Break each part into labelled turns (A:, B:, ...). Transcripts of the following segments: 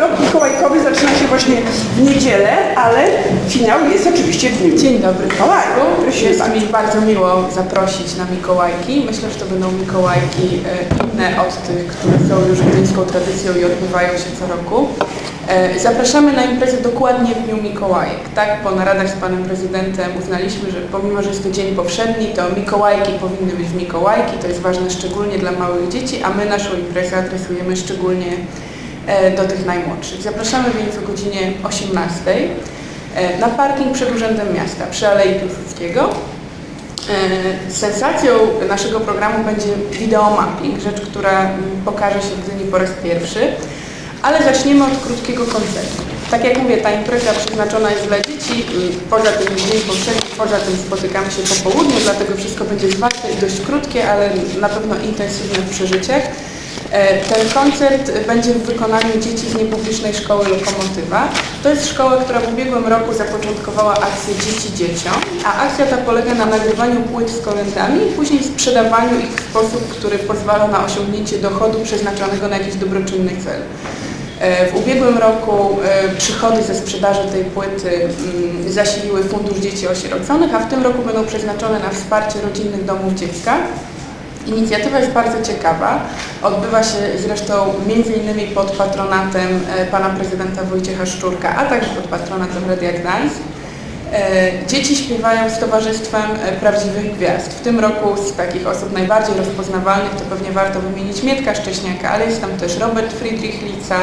A: blok mikołajkowy zaczyna się właśnie w niedzielę, ale finał jest oczywiście w dniu.
B: Dzień dobry
A: Mikołaju.
B: Jest mi bardzo miło zaprosić na Mikołajki. Myślę, że to będą Mikołajki e, inne od tych, które są już gdyńską tradycją i odbywają się co roku. E, Zapraszamy na imprezę dokładnie w dniu Mikołajek. Tak, po naradach z panem prezydentem uznaliśmy, że pomimo, że jest to dzień powszedni, to Mikołajki powinny być w Mikołajki. To jest ważne szczególnie dla małych dzieci, a my naszą imprezę adresujemy szczególnie do tych najmłodszych. Zapraszamy więc o godzinie 18 e, na parking przed Urzędem Miasta przy Alei Piłsudskiego. E, Sensacją naszego programu będzie wideomapping, rzecz, która pokaże się w Gdyni po raz pierwszy, ale zaczniemy od krótkiego koncertu. Tak jak mówię, ta impreza przeznaczona jest dla dzieci, poza tym dzień powszedni, poza tym spotykamy się po południu, dlatego wszystko będzie zwarte i dość krótkie, ale na pewno intensywne w przeżyciach. E, Ten koncert będzie w wykonaniu dzieci z niepublicznej szkoły Lokomotywa. To jest szkoła, która w ubiegłym roku zapoczątkowała akcję Dzieci Dzieciom, a akcja ta polega na nagrywaniu płyt z kolędami i później sprzedawaniu ich w sposób, który pozwala na osiągnięcie dochodu przeznaczonego na jakiś dobroczynny cel. E, W ubiegłym roku e, przychody ze sprzedaży tej płyty mm, zasiliły Fundusz Dzieci Osieroconych, a w tym roku będą przeznaczone na wsparcie rodzinnych domów dziecka. Inicjatywa jest bardzo ciekawa. Odbywa się zresztą innymi pod patronatem e, pana prezydenta Wojciecha Szczurka, a także pod patronatem Radia Gdańsk. E, Dzieci śpiewają z Towarzystwem e, Prawdziwych Gwiazd. W tym roku z takich osób najbardziej rozpoznawalnych to pewnie warto wymienić Mietka Szcześniaka, ale jest tam też Robert Friedrich Lica,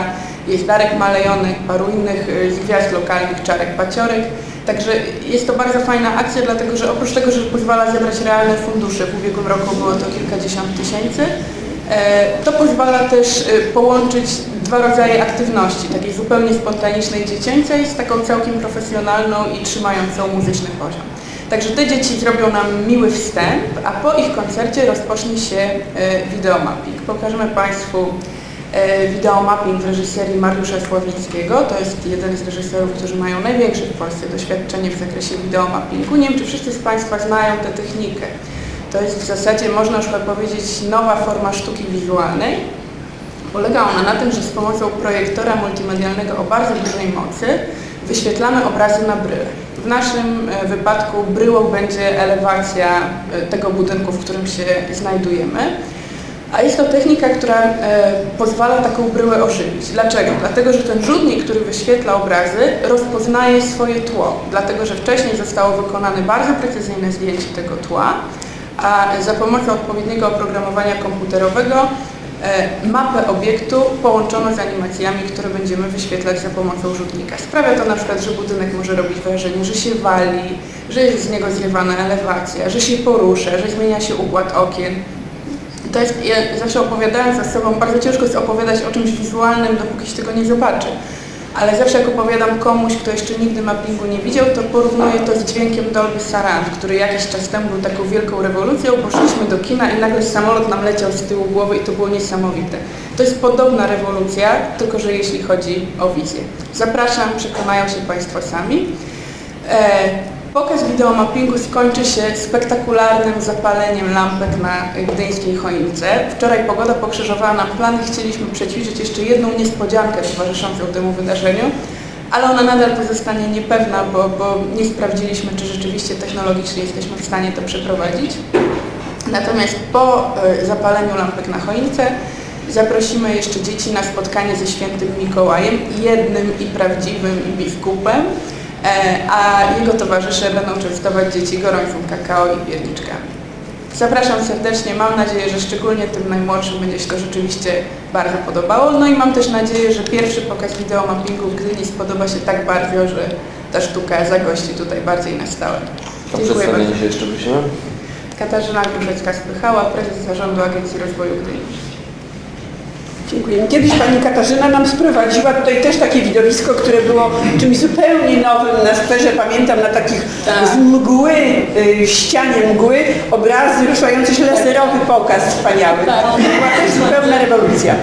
B: jest Darek Malejonek, paru innych z gwiazd lokalnych, Czarek Paciorek. Także jest to bardzo fajna akcja, dlatego że oprócz tego, że pozwala zebrać realne fundusze, w ubiegłym roku było to kilkadziesiąt tysięcy, e, to pozwala też e, połączyć dwa rodzaje aktywności, takiej zupełnie spontanicznej dziecięcej z taką całkiem profesjonalną i trzymającą muzyczny poziom. Także te dzieci zrobią nam miły wstęp, a po ich koncercie rozpocznie się e, wideomapping. Pokażemy Państwu wideomapping w reżyserii Mariusza Sławickiego. To jest jeden z reżyserów, którzy mają największe w Polsce doświadczenie w zakresie wideomappingu. Nie wiem, czy wszyscy z Państwa znają tę technikę. To jest w zasadzie, można już chyba powiedzieć, nowa forma sztuki wizualnej. Polega ona na tym, że z pomocą projektora multimedialnego o bardzo dużej mocy wyświetlamy obrazy na bryle. W naszym e, wypadku bryłą będzie elewacja e, tego budynku, w którym się znajdujemy. A jest to technika, która e, pozwala taką bryłę ożywić. Dlaczego? Dlatego, że ten rzutnik, który wyświetla obrazy, rozpoznaje swoje tło. Dlatego, że wcześniej zostało wykonane bardzo precyzyjne zdjęcie tego tła, a za pomocą odpowiedniego oprogramowania komputerowego e, mapę obiektu połączono z animacjami, które będziemy wyświetlać za pomocą rzutnika. Sprawia to na przykład, że budynek może robić wrażenie, że się wali, że jest z niego zrywana elewacja, że się porusza, że zmienia się układ okien. To jest, ja zawsze opowiadając za sobą, bardzo ciężko jest opowiadać o czymś wizualnym, dopóki się tego nie zobaczy. Ale zawsze jak opowiadam komuś, kto jeszcze nigdy mappingu nie widział, to porównuję to z dźwiękiem Dolby Surround, który jakiś czas temu był taką wielką rewolucją. Poszliśmy do kina i nagle samolot nam leciał z tyłu głowy i to było niesamowite. To jest podobna rewolucja, tylko że jeśli chodzi o wizję. Zapraszam, przekonają się Państwo sami. E, Pokaz wideomappingu skończy się spektakularnym zapaleniem lampek na gdyńskiej choince. Wczoraj pogoda pokrzyżowała nam plany, chcieliśmy przećwiczyć jeszcze jedną niespodziankę towarzyszącą temu wydarzeniu, ale ona nadal pozostanie niepewna, bo, bo nie sprawdziliśmy, czy rzeczywiście technologicznie jesteśmy w stanie to przeprowadzić. Natomiast po e, zapaleniu lampek na choince zaprosimy jeszcze dzieci na spotkanie ze świętym Mikołajem, jednym i prawdziwym biskupem, a jego towarzysze będą częstować dzieci gorącym kakao i pierniczkami. Zapraszam serdecznie, mam nadzieję, że szczególnie tym najmłodszym będzie się to rzeczywiście bardzo podobało. No i mam też nadzieję, że pierwszy pokaz wideomappingu w Gdyni spodoba się tak bardzo, że ta sztuka zagości tutaj bardziej na stałe. Dziękuję bardzo.
C: się jeszcze prosimy?
B: Katarzyna Gruszecka-Spychała, prezes Zarządu Agencji Rozwoju Gdyni.
A: Dziękuję. Kiedyś pani Katarzyna nam sprowadziła tutaj też takie widowisko, które było czymś zupełnie nowym na skwerze. Pamiętam na takich
B: Tak.
A: z mgły, y, ścianie mgły, obrazy ruszające się laserowy pokaz wspaniały.
B: Tak.
A: To była też zupełna rewolucja.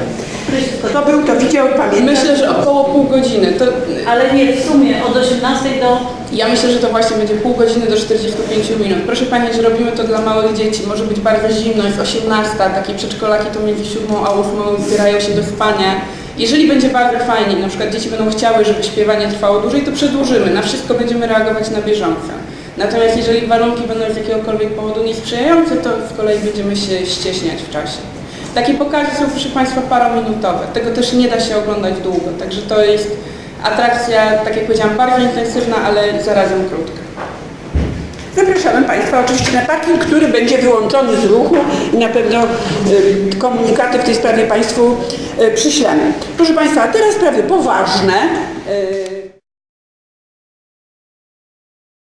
A: Kto był, to widział, pamiętam.
B: Myślę, że około pół godziny. To,
D: Ale nie, w sumie od 18 do...
B: ja myślę, że to właśnie będzie pół godziny do 45 minut. Proszę Pani, że robimy to dla małych dzieci. Może być bardzo zimno, jest 18, takie przedszkolaki to między 7 a 8 zbierają się do spania. Jeżeli będzie bardzo fajnie na przykład dzieci będą chciały, żeby śpiewanie trwało dłużej, to przedłużymy. Na wszystko będziemy reagować na bieżąco. Natomiast jeżeli warunki będą z jakiegokolwiek powodu niesprzyjające, to z kolei będziemy się ścieśniać w czasie. Takie pokazy są, proszę Państwa, parominutowe. Tego też nie da się oglądać długo. Także to jest atrakcja, tak jak powiedziałam, bardzo intensywna, ale zarazem krótka.
A: Zapraszamy Państwa oczywiście na parking, który będzie wyłączony z ruchu i na pewno y, komunikaty w tej sprawie Państwu y, przyślemy. Proszę Państwa, a teraz sprawy poważne. Y,